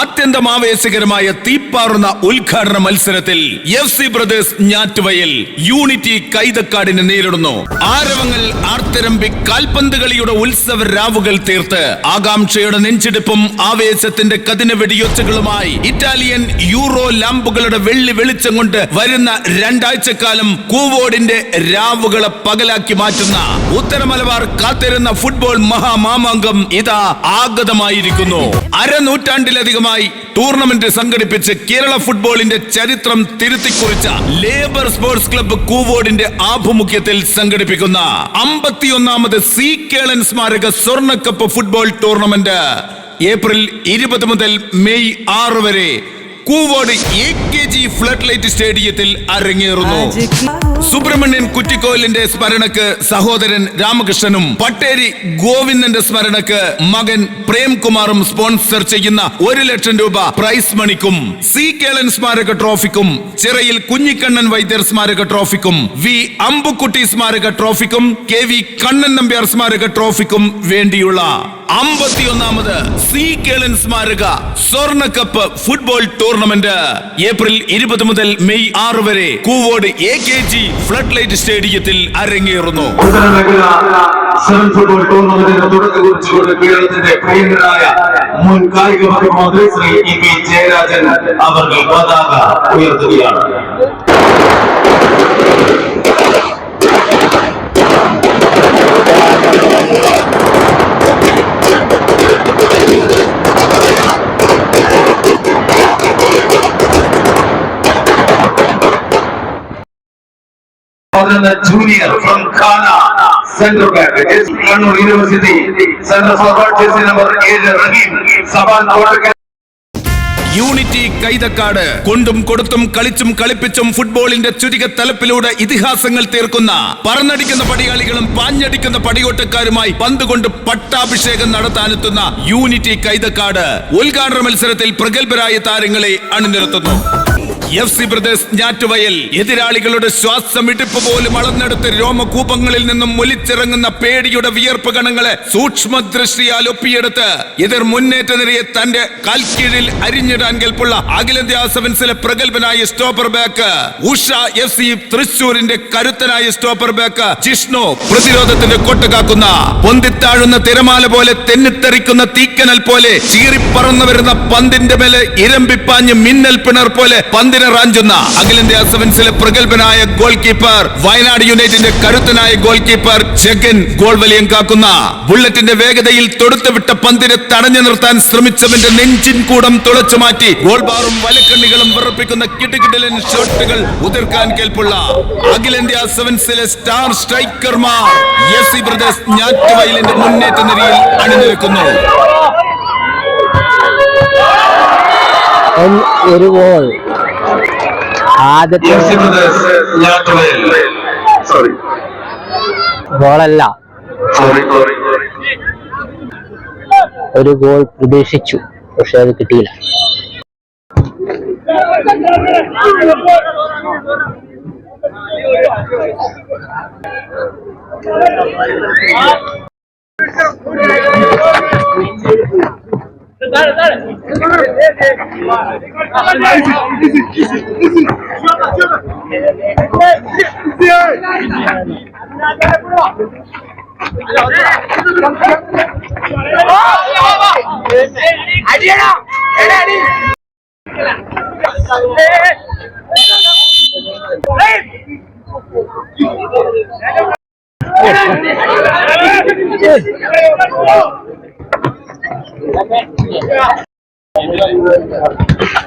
അത്യന്തം ആവേശകരമായ തീപ്പാറുന്ന ഉദ്ഘാടന മത്സരത്തിൽ F C Brothers Njattuvayal Unity കൈതക്കാടിനെ നേരിടുന്നു. ആരവങ്ങൾ ആർത്തരമ്പി കാൽപന്ത് കളിയുടെ ഉത്സവ രാവുകൾ തീർത്ത് ആകാംക്ഷയുടെ നെഞ്ചിടിപ്പും ആവേശത്തിന്റെ കതിന വെടിയൊച്ചകളുമായി ഇറ്റാലിയൻ യൂറോ ലാമ്പുകളുടെ വെള്ളി വെളിച്ചം കൊണ്ട് വരുന്ന രണ്ടാഴ്ചക്കാലം കൂവോടിന്റെ രാവുകളെ പകലാക്കി മാറ്റുന്ന ഉത്തര മലബാർ കാത്തിരുന്ന ഫുട്ബോൾ മഹാമാമാങ്കം ഇതാ ആഗതമായിരിക്കുന്നു. അരനൂറ്റാണ്ടിലധികമായി ടൂർണമെന്റ് സംഘടിപ്പിച്ച് കേരള ഫുട്ബോളിന്റെ ചരിത്രം തിരുത്തിക്കുറിച്ച ലേബർ സ്പോർട്സ് ക്ലബ്ബ് കൂവോർഡിന്റെ ആഭിമുഖ്യത്തിൽ സംഘടിപ്പിക്കുന്ന അമ്പത്തിയൊന്നാമത് സി കേളൻ സ്മാരക സ്വർണക്കപ്പ് ഫുട്ബോൾ ടൂർണമെന്റ് ഏപ്രിൽ ഇരുപത് മുതൽ മെയ് ആറ് വരെ Koovode A K G flood light സ്റ്റേഡിയത്തിൽ അരങ്ങേറുന്നു സുബ്രഹ്മണ്യൻ കുറ്റിക്കോലിന്റെ സ്മരണക്ക് സഹോദരൻ രാമകൃഷ്ണനും പട്ടേരി ഗോവിന്ദന്റെ സ്മരണക്ക് മകൻ പ്രേംകുമാറും സ്പോൺസർ ചെയ്യുന്ന ഒരു ലക്ഷം രൂപ പ്രൈസ് മണിക്കും സി കേളൻ സ്മാരക ട്രോഫിക്കും ചിറയിൽ കുഞ്ഞിക്കണ്ണൻ വൈദ്യർ സ്മാരക ട്രോഫിക്കും വി അമ്പുക്കുട്ടി സ്മാരക ട്രോഫിക്കും കെ വി കണ്ണൻ നമ്പ്യാർ സ്മാരക ട്രോഫിക്കും വേണ്ടിയുള്ള അമ്പത്തിയൊന്നാമത് സി കേളൻ സ്മാരക സ്വർണ കപ്പ് ഫുട്ബോൾ ടൂർണമെന്റ്. ഏപ്രിൽ ഇരുപത് മുതൽ മെയ് ആറ് വരെ Koovode A K G flood light സ്റ്റേഡിയത്തിൽ അരങ്ങേറുന്നു. ഫുട്ബോൾ ടൂർണമെന്റിന്റെ തുടക്കം കുറിച്ചുകൊണ്ട് കേരളത്തിന്റെ പ്രിയങ്കരായ മുൻ കായിക മന്ത്രി ശ്രീ ഇ ജയരാജൻ അവർ പതാക ഉയർത്തുകയാണ്. പതിനൊന്ന് junior from Ghana central back Kannur university Center forward jersey number ഏഴ് റഹീം സബാൻ കോട്ടക്കൽ യൂണിറ്റി കൈതക്കാട് കൊണ്ടും കൊടുത്തും കളിച്ചും കളിപ്പിച്ചും ഫുട്ബോളിന്റെ ചുരുക തലപ്പിലൂടെ ഇതിഹാസങ്ങൾ തീർക്കുന്ന പറന്നടിക്കുന്ന പടിയാളികളും പാഞ്ഞടിക്കുന്ന പടിയോട്ടക്കാരുമായി പന്ത് കൊണ്ട് പട്ടാഭിഷേകം നടത്താനെത്തുന്ന യൂണിറ്റി കൈതക്കാട് ഉദ്ഘാടന മത്സരത്തിൽ പ്രഗത്ഭരായ താരങ്ങളെ അണിനിരത്തുന്നു. എഫ് സി ബ്രദേഴ്സ് ഞാറ്റുവയൽ എതിരാളികളുടെ ശ്വാസമിടിപ്പ് പോലും അളന്നെടുത്ത് രോമകൂപങ്ങളിൽ നിന്നും ഒലിച്ചിറങ്ങുന്ന പേടിയുടെ വിയർപ്പ് കണങ്ങളെ സൂക്ഷ്മ ദൃഷ്ടിയാൽ ഒപ്പിയെടുത്ത് എതിർ മുന്നേറ്റ നിരയെ തന്റെ കാൽക്കീഴിൽ അരിഞ്ഞിടാൻ കെൽപ്പുള്ള അഖിലേന്ത്യാ സെവൻസിലെ പ്രഗത്ഭനായ stopper back Usha F C തൃശൂരിന്റെ കരുത്തനായ സ്റ്റോപ്പർ ബാക്ക് ജിഷ്ണു പ്രതിരോധത്തിന്റെ കൊട്ടുകാക്കുന്ന പൊന്തിത്താഴുന്ന തിരമാല പോലെ തെന്നിത്തെറിക്കുന്ന തീക്കനൽ പോലെ ചീറിപ്പറന്നു വരുന്ന പന്തിന്റെ മേലെ ഇരമ്പിപ്പാഞ്ഞ് മിന്നൽ പിണർ പോലെ പന്തിനെ റാഞ്ചുന്ന അഖിലേന്ത്യാ സെവൻസിലെ പ്രഗത്ഭനായ ഗോൾ കീപ്പർ വയനാട് യുണൈറ്റിന്റെ കരുത്തനായ ഗോൾ കീപ്പർ ജഗൻ ഗോൾ വലയം കാക്കുന്ന ബുള്ളറ്റിന്റെ വേഗതയിൽ തൊടുത്തുവിട്ട പന്തിനെ തടഞ്ഞു നിർത്താൻ ശ്രമിച്ചവന്റെ നെഞ്ചിൻ കൂടം തുളച്ചു മാറ്റി. ഗോൾ ബാറും വലക്കണ്ണികളും വിറപ്പിക്കുന്ന കിടുകിടലൻ ഷോട്ടുകൾ ഉതിർക്കാൻ കേൾപ്പുള്ള അഖിലേന്ത്യാ സെവൻസിലെ സ്റ്റാർ സ്ട്രൈക്കർമാർ സി ബ്രദേഴ്സ് ഞാറ്റുവയലിന്റെ മുന്നേറ്റ നിരയിൽ അണിനിരക്കുന്നു. ഒരു ഗോൾ ആദ്യത്തെ സോറി ഗോളല്ല ഒരു ഗോൾ പ്രതീക്ഷിച്ചു പക്ഷെ അത് കിട്ടിയില്ല. Dale, dale. അടിയടാ അടി Thank you.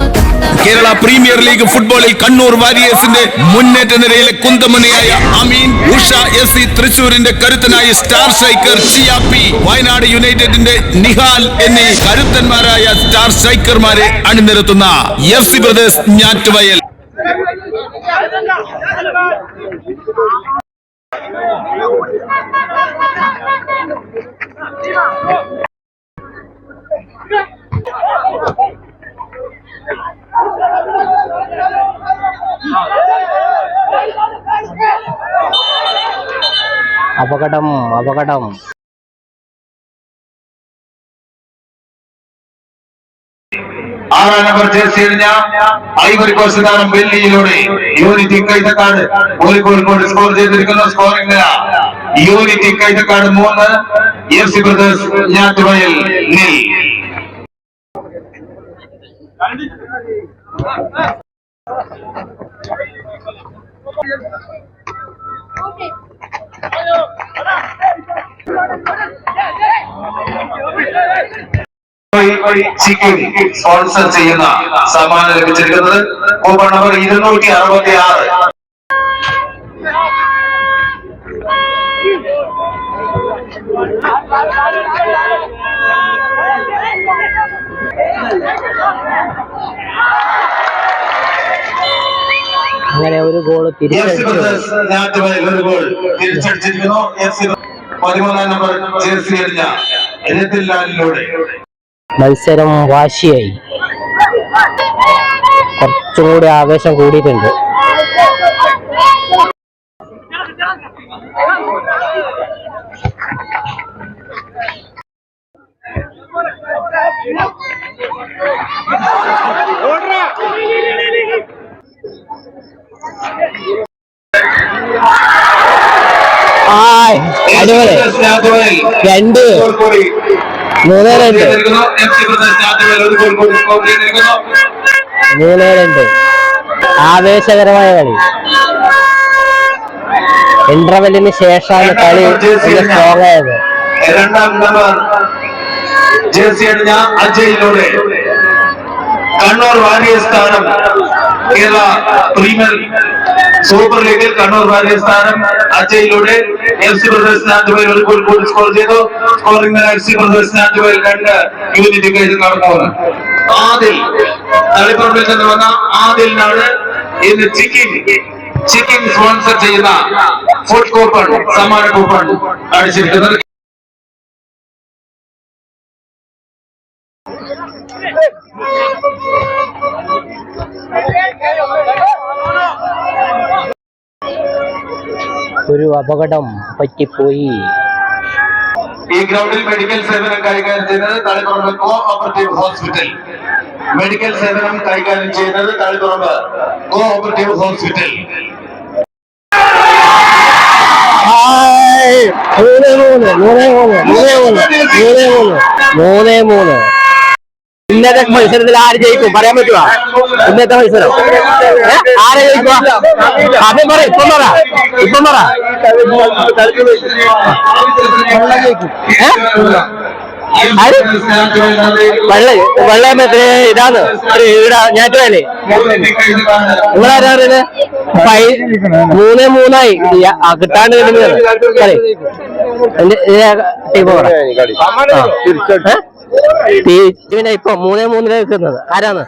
Kerala premier league ഫുട്ബോളിൽ കണ്ണൂർ വാരിയേഴ്സിന്റെ മുന്നേറ്റ നിരയിലെ കുന്തമണിയായ അമീൻ ഉഷ എസ് സി തൃശൂരിന്റെ കരുത്തനായ സ്റ്റാർ സ്ട്രൈക്കർ സിയാപി വയനാട് യുണൈറ്റഡിന്റെ നിഹാൽ എന്നീ കരുത്തന്മാരായ സ്റ്റാർ സ്ട്രൈക്കർമാരെ അണിനിരത്തുന്ന എഫ് സി ബ്രദേഴ്സ് ഞാറ്റുവയൽ. അപകടം അപകടം. ആറാം നമ്പർ ജേഴ്സി എറിഞ്ഞ ഐവറി കോസ്റ്റ് താരം വെള്ളിയിലൂടെ. യൂണിറ്റി കൈതക്കാട് ഒരു ഗോൾ കൂടി സ്കോർ ചെയ്തിരിക്കുന്നു സ്കോറിംഗ് യൂണിറ്റി കൈതക്കാട് മൂന്ന്. എഫ് സി ബ്രദേഴ്സ് ഞാറ്റുവയൽ നിൽ. സ്പോൺസർ ചെയ്യുന്ന സമ്മാനം ലഭിച്ചിരിക്കുന്നത് കൂപ്പൺ നമ്പർ ഇരുന്നൂറ്റി അറുപത്തി ആറ് Thank ഒരു അങ്ങനെ ഒരു ഗോൾ തിരിച്ചടിച്ചിരിക്കുന്നു. നമ്പർ മത്സരം വാശിയായി. കുറച്ചും കൂടി ആവേശം കൂടിയിട്ടുണ്ട്. ഓടാ അടിപൊളി. രണ്ട് മൂന്ന് രണ്ട്. മൂന്ന് രണ്ട്. ആവേശകരമായ കളി. ഇന്റർവെല്ലിന് ശേഷമാണ് കളി സ്ട്രോങ് ആയത്. രണ്ടാം നമ്പർ ജേഴ്സി അണിഞ്ഞ അജയിലൂടെ. കണ്ണൂർ വാരിയ സ്ഥാനം. കേരള പ്രീമിയർ സൂപ്പർ ലീഗിൽ കണ്ണൂർ വാരിയേഴ്സ് സ്ഥാനം അജയിലൂടെ എഫ് സി ബ്രദേഴ്സ് നാട്ടുവയൽ ഒരു ഗോൾ കൂടി സ്കോർ ചെയ്തു. Scoring F C Brothers Nattuvayal രണ്ട് യൂണിറ്റ് കടന്നു ആദിൽ തളിപ്പറമ്പിൽ നിന്ന് വന്ന ആദിലിനാണ് ഇന്ന് ചിക്കൻ ചിക്കൻ സ്പോൺസർ ചെയ്യുന്ന ഫുഡ് കൂപ്പൺ സമ്മാന കൂപ്പൺ അടിച്ചിരിക്കുന്നത്. ഒരു അപകടം പറ്റിപ്പോയി. ഈ ഗ്രൗണ്ടിൽ മെഡിക്കൽ സേവനം കൈകാര്യം ചെയ്യുന്നത് തളിപ്പറമ്പ് കോഓപ്പറേറ്റീവ് ഹോസ്പിറ്റൽ. മെഡിക്കൽ സേവനം കൈകാര്യം ചെയ്യുന്നത് തളിപ്പറമ്പ് കോഓപ്പറേറ്റീവ് ഹോസ്പിറ്റൽ. മൂന്ന് മൂന്ന് മൂന്ന് മൂന്ന് മൂന്ന് മൂന്ന് മൂന്ന് മൂന്ന്. ഇന്നത്തെ മത്സരത്തിൽ ആര് ജയിക്കും? പറയാൻ പറ്റുമോ ഇന്നത്തെ മത്സരം. ആര് ജയിക്കുക ആദ്യം പറ ഇപ്പം പറ. ഇപ്പം പറ. ആര്? വെള്ള വെള്ള ഇതാണ്. ഈട ഞാറ്റുവേലേ നിങ്ങളാരാ മൂന്നേ മൂന്നായി. കിട്ടാണ്ട് കിട്ടുന്നത്. ടീം പറ ടീമിനെ ഇപ്പൊ മൂന്നേ മൂന്നിലെ നിൽക്കുന്നത്. ആരാന്ന്?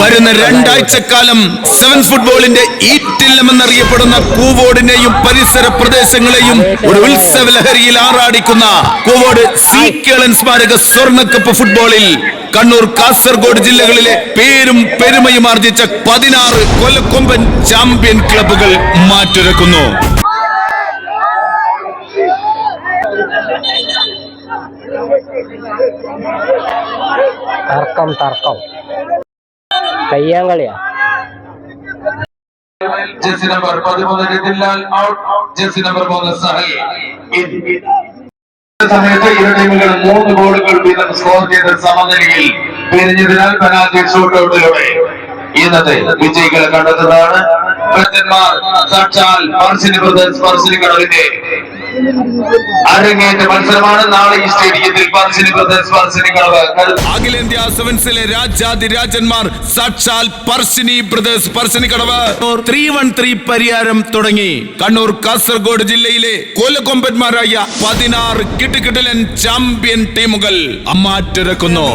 വരുന്ന രണ്ടാഴ്ചക്കാലം സെവൻസ് ഫുട്ബോളിന്റെ ഈറ്റില്ലമെന്നറിയപ്പെടുന്ന കൂവോടിനെയും പരിസര പ്രദേശങ്ങളെയും ഒരു ഉത്സവ ലഹരിയിൽ ആറാടിക്കുന്ന കൂവോട് സി കേളൻ സ്മാരക സ്വർണക്കപ്പ് ഫുട്ബോളിൽ കണ്ണൂർ കാസർഗോഡ് ജില്ലകളിലെ പേരും പെരുമയും ആർജിച്ച പതിനാറ് കൊലക്കൊമ്പൻ ചാമ്പ്യൻ ക്ലബുകൾ മാറ്റുരക്കുന്നു. തർക്കം തർക്കം. കയ്യാൻ കളിയാ number out. Number Sahal in. സമയത്ത് ഇരു ടീമുകൾ മൂന്ന് ഗോളുകൾ വീതം സ്കോർ ചെയ്ത സമനിലയിൽ പിരിഞ്ഞതിനാൽ പെനാൽറ്റി ഷൂട്ടൌട്ടിലൂടെ ഇന്നത്തെ വിജയികൾ കണ്ടെത്തുന്നതാണ്. സാക്ഷാൽ പർശിനി ബ്രദേഴ്സ് കടവിന്റെ അരങ്ങേറ്റ മത്സരമാണ് നാളെ ഈ സ്റ്റേഡിയത്തിൽ അഖിലേന്ത്യാ സെവൻസിലെ രാജാതിരാജന്മാർ സാക്ഷാൽ Parassini Brothers Parassini Kadavu three one three Pariyaram തുടങ്ങി. കണ്ണൂർ കാസർഗോഡ് ജില്ലയിലെ കോലക്കൊമ്പന്മാരായ പതിനാറ് കിട്ടുകിട്ടലൻ ചാമ്പ്യൻ ടീമുകൾ അമ്മാറ്റിറക്കുന്നു.